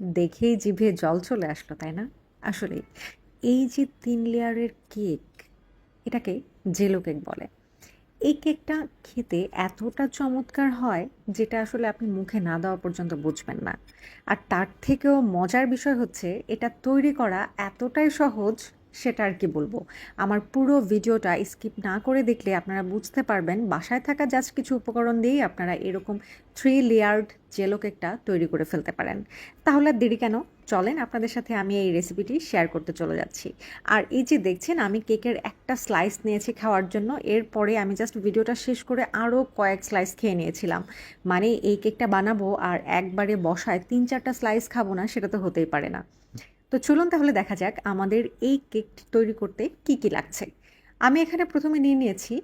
দেখেই জিভে জল চলে আসলো, তাই না? আসলে এই যে তিন লেয়ারের কেক, এটাকে জেলো কেক বলে। এই কেকটা খেতে এতটা চমৎকার হয় যেটা আসলে আপনি মুখে না দেওয়া পর্যন্ত বুঝবেন না। আর তার থেকেও মজার বিষয় হচ্ছে, এটা তৈরি করা এতটাই সহজ সেটা আর কি বলব। আমার পুরো ভিডিওটা স্কিপ না করে দেখলে আপনারা বুঝতে পারবেন, বাসায় থাকা জাস্ট কিছু উপকরণ দিয়েই আপনারা এরকম থ্রি লেয়ার্ড জেলো কেকটা তৈরি করে ফেলতে পারেন। তাহলে দেরি কেন? চলেন আপনাদের সাথে আমি এই রেসিপিটি শেয়ার করতে চলে যাচ্ছি। আর এই যে দেখছেন, আমি কেকের একটা স্লাইস নিয়েছি খাওয়ার জন্য, এরপরে আমি জাস্ট ভিডিওটা শেষ করে আরও কয়েক স্লাইস খেয়ে নিয়েছিলাম। মানে এই কেকটা বানাবো আর একবারে বসায় তিন চারটা স্লাইস খাব না, সেটা তো হতেই পারে না। তো চলুন তাহলে দেখা যাক আমাদের এই কেকটি তৈরি করতে কি কি লাগছে। আমি এখানে প্রথমে নিয়ে নিয়েছি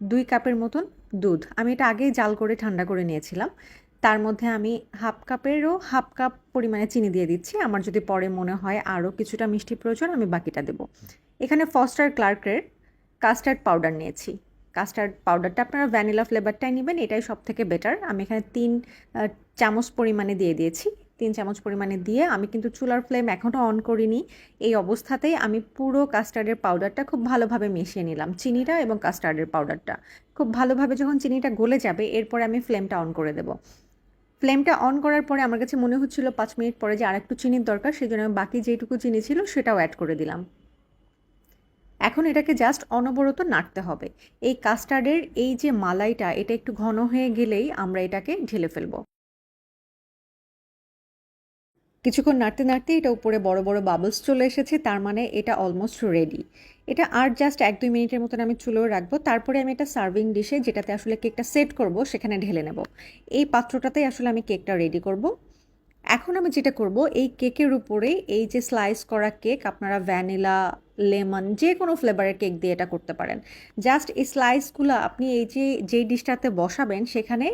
দুই কাপের মতন দুধ। আমি এটা আগেই জাল করে, ঠান্ডা করে নিয়েছিলাম। তার মধ্যে আমি হাফ কাপেরও হাফ কাপ পরিমাণে চিনি দিয়ে দিচ্ছি। আমার যদি পরে মনে হয় আরও কিছুটা মিষ্টি প্রয়োজন, আমি বাকিটা দেবো। এখানে ফস্টার ক্লার্কের কাস্টার্ড পাউডার নিয়েছি। কাস্টার্ড পাউডারটা আপনারা ভ্যানিলা ফ্লেভারটাই নেবেন, এটাই সব থেকে বেটার। আমি এখানে তিন চামচ পরিমাণে দিয়ে দিয়েছি। তিন চামচ পরিমাণে দিয়ে আমি কিন্তু চুলার ফ্লেম এখনও অন করিনি। এই অবস্থাতেই আমি পুরো কাস্টার্ডের পাউডারটা খুব ভালোভাবে মিশিয়ে নিলাম, চিনিটা এবং কাস্টার্ডের পাউডারটা। খুব ভালোভাবে যখন চিনিটা গলে যাবে, এরপরে আমি ফ্লেমটা অন করে দেবো। ফ্লেমটা অন করার পরে আমার কাছে মনে হচ্ছিল পাঁচ মিনিট পরে যে আরেকটু চিনির দরকার সেই জন্য আমি বাকি যেটুকু চিনি ছিল সেটাও অ্যাড করে দিলাম। এখন এটাকে জাস্ট অনবরত নাড়তে হবে। এই কাস্টার্ডের এই যে মালাইটা, এটা একটু ঘন হয়ে গেলেই আমরা এটাকে ঢেলে ফেলব। কিছুক্ষণ নাড়তে নাড়তে এটা উপরে বড় বড় বাবলস চলে এসেছে, তার মানে এটা অলমোস্ট রেডি এটা আর জাস্ট এক দুই মিনিটের মতন আমি চুলেও রাখব, তারপরে আমি এটা সার্ভিং ডিশে যেটাতে আসলে কেকটা সেট করব, সেখানে ঢেলে নেব। এই পাত্রটাতেই আসলে আমি কেকটা রেডি করব। এখন আমি যেটা করব, এই কেকের উপরে এই যে স্লাইস করা কেক আপনারা ভ্যানিলা লেমন যে কোনো ফ্লেভারের কেক দিয়ে এটা করতে পারেন। জাস্ট এই স্লাইসগুলো আপনি এই যে যেই ডিশটাতে বসাবেন, সেখানে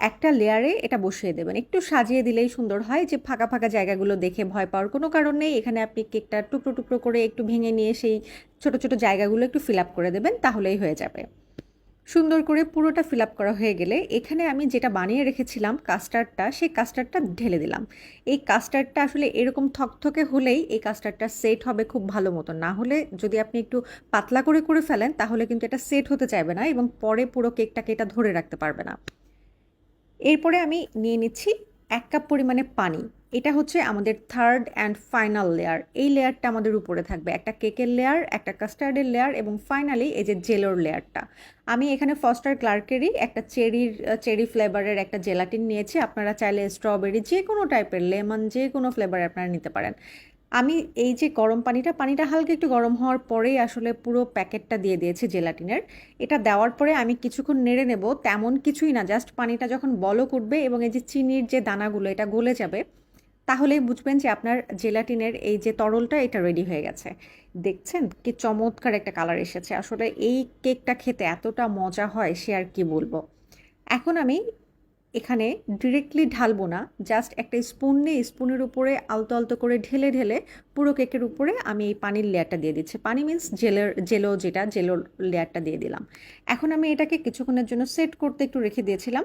একটা লেয়ারে এটা বসিয়ে দেবেন। একটু সাজিয়ে দিলেই সুন্দর হয় যে ফাঁকা ফাঁকা জায়গাগুলো দেখে ভয় পাওয়ার কোনো কারণ নেই। এখানে আপনি কেকটা টুকরো টুকরো করে একটু ভেঙে নিয়ে সেই ছোট ছোট জায়গাগুলো একটু ফিল আপ করে দেবেন, তাহলেই হয়ে যাবে। সুন্দর করে পুরোটা ফিল আপ করা হয়ে গেলে এখানে আমি যেটা বানিয়ে রেখেছিলাম কাস্টার্ডটা সেই কাস্টার্ডটা ঢেলে দিলাম। এই কাস্টার্ডটা আসলে এরকম থকথকে হলেই এই কাস্টার্ডটা সেট হবে খুব ভালো মতো না হলে যদি আপনি একটু পাতলা করে করে ফেলেন, তাহলে কিন্তু এটা সেট হতে চাইবে না এবং পরে পুরো কেকটাকে এটা ধরে রাখতে পারবে না। এরপরে আমি নিয়ে নিচ্ছি এক কাপ পরিমাণে পানি। এটা হচ্ছে আমাদের থার্ড অ্যান্ড ফাইনাল লেয়ার এই লেয়ারটা আমাদের উপরে থাকবে। একটা কেকের লেয়ার একটা কাস্টার্ডের লেয়ার এবং ফাইনালি এই যে জেলোর লেয়ারটা আমি এখানে ফস্টার ক্লার্কেরই একটা চেরির, চেরি ফ্লেভারের একটা জেলাটিন নিয়েছি। আপনারা চাইলে স্ট্রবেরি যে কোনো টাইপের লেমন যে কোনো ফ্লেভার আপনারা নিতে পারেন। আমি এই যে গরম পানিটা পানিটা হালকা একটু গরম হওয়ার পরেই আসলে পুরো প্যাকেটটা দিয়ে দিয়েছি জেলাটিনের। এটা দেওয়ার পরে আমি কিছুক্ষণ নেড়ে নেব, তেমন কিছুই না, জাস্ট পানিটা যখন বলক উঠবে এবং এই যে চিনির যে দানাগুলো, এটা গলে যাবে, তাহলেই বুঝবেন যে আপনার জেলাটিনের এই যে তরলটা, এটা রেডি হয়ে গেছে। দেখছেন কি চমৎকার একটা কালার এসেছে। আসলে এই কেকটা খেতে এতটা মজা হয়, সে আর কি বলব? এখন আমি এখানে ডিরেক্টলি ঢালবো না জাস্ট একটা স্পুন নিয়ে স্পুনের উপরে আলতো আলতো করে ঢেলে ঢেলে পুরো কেকের উপরে আমি এই পানির লেয়ারটা দিয়ে দিচ্ছি। পানি মিন্স জেলের, জেলো যেটা, জেলো লেয়ারটা দিয়ে দিলাম। এখন আমি এটাকে কিছুক্ষণের জন্য সেট করতে একটু রেখে দিয়েছিলাম।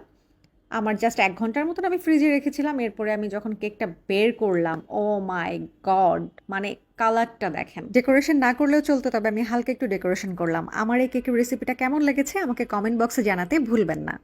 আমার জাস্ট এক ঘণ্টার মতন আমি ফ্রিজে রেখেছিলাম। এরপরে আমি যখন কেকটা বের করলাম ও মাই গড মানে কালারটা দেখেন। ডেকোরেশন না করলেও চলতো, তবে আমি হালকা একটু ডেকোরেশন করলাম। আমার এই কেকের রেসিপিটা কেমন লেগেছে আমাকে কমেন্ট বক্সে জানাতে ভুলবেন না।